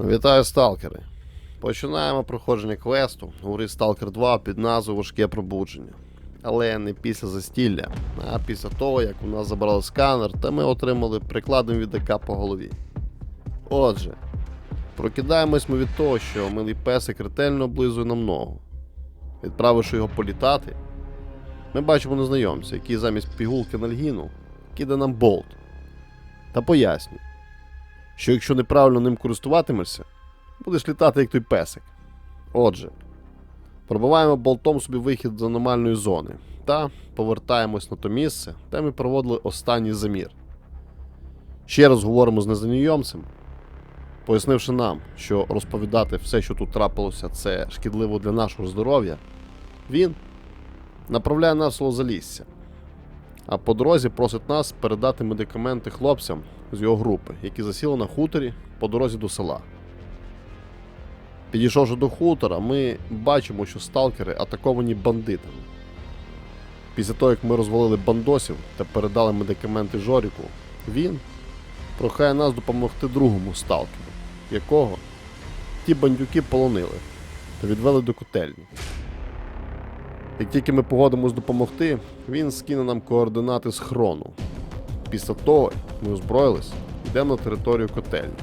Вітаю, сталкери! Починаємо проходження квесту у грі Stalker 2 під назвою Важке пробудження. Але не після застілля, а після того, як у нас забрали сканер, та ми отримали прикладом від ДК по голові. Отже, прокидаємось ми від того, що милий песик ретельно облизує нам ногу. Відправивши його політати, ми бачимо незнайомця, який замість пігулки нальгіну киде нам болт. Та пояснює, що якщо неправильно ним користуватимешся, будеш літати як той песик. Отже, пробиваємо болтом собі вихід з аномальної зони та повертаємось на то місце, де ми проводили останній замір. Ще раз говоримо з незнайомцем, пояснивши нам, що розповідати все, що тут трапилося, це шкідливо для нашого здоров'я, він направляє нас у Залісся. А по дорозі просить нас передати медикаменти хлопцям з його групи, які засіли на хуторі по дорозі до села. Підійшовши до хутора, ми бачимо, що сталкери атаковані бандитами. Після того, як ми розвалили бандосів та передали медикаменти Жоріку, він прохає нас допомогти другому сталкеру, якого ті бандюки полонили та відвели до котельні. Як тільки ми погодимось допомогти, він скине нам координати схрону. Після того, як ми озброїлись, йдемо на територію котельні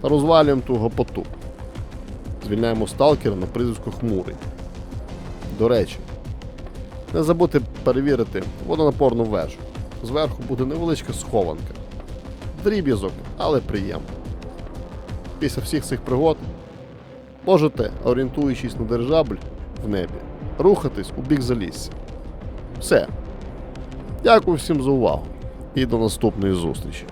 та розвалюємо ту гопоту. Звільняємо сталкера на прізвисько Хмурий. До речі, не забудьте перевірити водонапорну вежу. Зверху буде невеличка схованка. Дріб'язок, але приємно. Після всіх цих пригод можете, орієнтуючись на дирижабль в небі, рухатись у бік залісся. Все. Дякую всім за увагу і до наступної зустрічі.